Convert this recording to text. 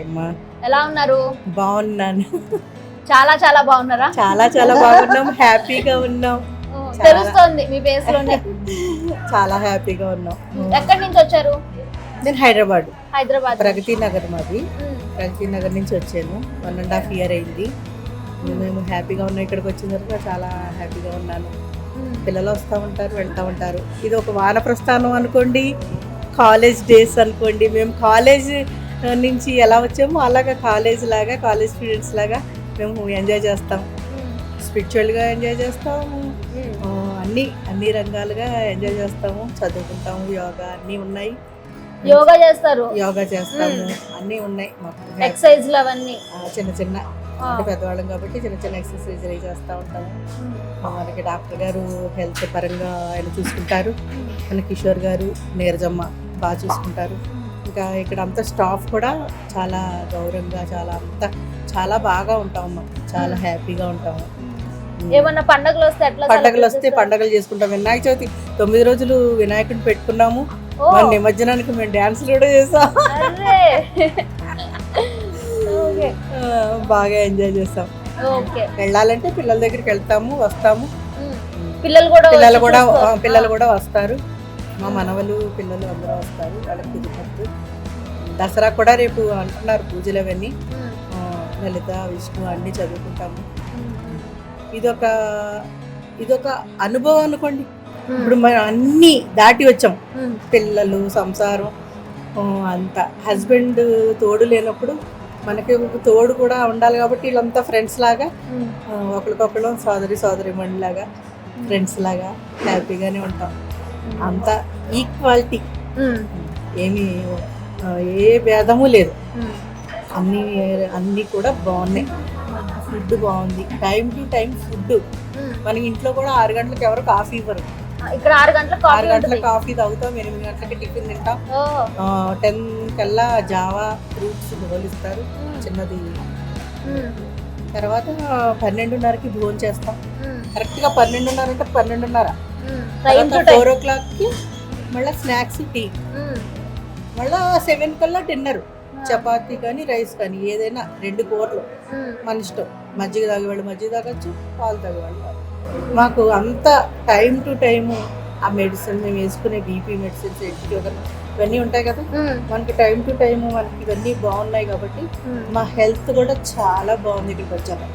Hi అమ్మా. ఎలా ఉన్నారు? బాగున్నాను. చాలా చాలా బాగున్నారా? చాలా చాలా బాగున్నాం. హ్యాపీగా ఉన్నాం. తెలుస్తోంది మీ ఫేస్లోనే చాలా హ్యాపీగా ఉన్నాం. ఎక్కడి నుంచి వచ్చారు? నేను హైదరాబాద్. హైదరాబాద్. ప్రగతి నగర్ మాది. ప్రగతి నగర్ నుంచి వచ్చాను. వన్ అండ్ హాఫ్ ఇయర్ అయింది. మేము హ్యాపీగా ఉన్నాం. ఇక్కడికి వచ్చిన తర్వాత చాలా హ్యాపీగా ఉన్నాను. పిల్లలు వస్తూ ఉంటారు వెళ్తూ ఉంటారు. ఇది ఒక వాన ప్రస్థానం అనుకోండి కాలేజ్ డేస్ అనుకోండి. మేము కాలేజ్ నుంచి ఎలా వచ్చామో అలాగా కాలేజ్ లాగా కాలేజ్ స్టూడెంట్స్ లాగా మేము ఎంజాయ్ చేస్తాం. స్పిరిచువల్గా ఎంజాయ్ చేస్తాము. ఆ, అన్ని అన్ని రంగాలుగా ఎంజాయ్ చేస్తాము. చదువుకుంటాము యోగా అన్నీ ఉన్నాయి. యోగా చేస్తారు. యోగా చేస్తాము. అన్నీ ఉన్నాయి మాకు. ఎక్సర్సైజ్లు అవన్నీ. చిన్న చిన్న. అంటే పెద్దవాళ్ళం కాబట్టి చిన్న చిన్న ఎక్సర్సైజ్ చేస్తూ ఉంటాము. ఉమ్, మనకి డాక్టర్ గారు హెల్త్ పరంగా ఆయన చూసుకుంటారు. మన కిషోర్ గారు నీరజమ్మ బాగా చూసుకుంటారు. ఇంకా ఇక్కడ అంతా స్టాఫ్ కూడా చాలా గౌరవంగా చాలా అంతా చాలా బాగా ఉంటాము చాలా హ్యాపీగా ఉంటాము. ఏమన్నా పండగలు వస్తే ఎట్లా పండగలు వస్తే? పండగలు చేసుకుంటాం. వినాయక చవితి తొమ్మిది రోజులు వినాయకుడిని పెట్టుకున్నాము. మన నిమజ్జనానికి మేము డ్యాన్స్ కూడా చేసాం బాగా ఎంజాయ్ చేస్తాం. వెళ్ళాలంటే పిల్లల దగ్గరికి వెళ్తాము వస్తాము. పిల్లలు కూడా పిల్లలు కూడా పిల్లలు కూడా వస్తారు. మా మనవలు పిల్లలు అందరూ వస్తారు. వాళ్ళకి కుదిరినట్టు దసరా కూడా రేపు అంటున్నారు పూజలు అవన్నీ లలిత విష్ణు అన్నీ చదువుకుంటాము. ఇదొక ఇదొక అనుభవం అనుకోండి. ఇప్పుడు మనం అన్నీ దాటి వచ్చాం. పిల్లలు సంసారం అంత. హస్బెండ్ తోడు లేనప్పుడు మనకి తోడు కూడా ఉండాలి కాబట్టి వీళ్ళంతా ఫ్రెండ్స్ లాగా ఒకరికొకరు సోదరి సోదరి లాగా ఫ్రెండ్స్ లాగా హ్యాపీగానే ఉంటాం. అంతా ఈక్వాలిటీ. ఏమీ ఏ భేదము లేదు. అన్నీ అన్నీ కూడా బాగున్నాయి. ఫుడ్ బాగుంది. Time to time food. మనకి ఇంట్లో కూడా ఆరు గంటలకు ఎవరు కాఫీ ఇవ్వరు. ఇక్కడ ఆరు గంటలకు ఆరు కాఫీ గంటల ఉంటుంది. కాఫీ తాగుతాం ఎనిమిది గంటలకి టిఫిన్ తింటాం. టెన్ కల్లా జావా ఫ్రూట్స్ ఇస్తారు. ఉమ్, చిన్నది. తర్వాత పన్నెండున్నరకి భోజనం చేస్తాం కరెక్ట్గా పన్నెండున్నర అంటే పన్నెండున్నర. టైం టు టైం ఫోర్ ఓ క్లాక్కి మళ్ళీ స్నాక్స్ టీ మళ్ళీ సెవెన్ కల్లా డిన్నర్ చపాతీ కానీ రైస్ కానీ ఏదైనా రెండు కూరలు. ఉమ్, మన ఇష్టం. మజ్జిగ తాగేవాళ్ళు మజ్జిగ తాగొచ్చు పాలు తాగేవాళ్ళు. మాకు అంత టైం టు టైము ఆ మెడిసిన్ మేము వేసుకునే బీపీ మెడిసిన్స్ ఇవన్నీ ఉంటాయి కదా. ఉమ్, మనకి టైం టు టైము మనకి ఇవన్నీ బాగున్నాయి కాబట్టి. మా హెల్త్ కూడా చాలా బాగుంది ఇక్కడికి వచ్చాక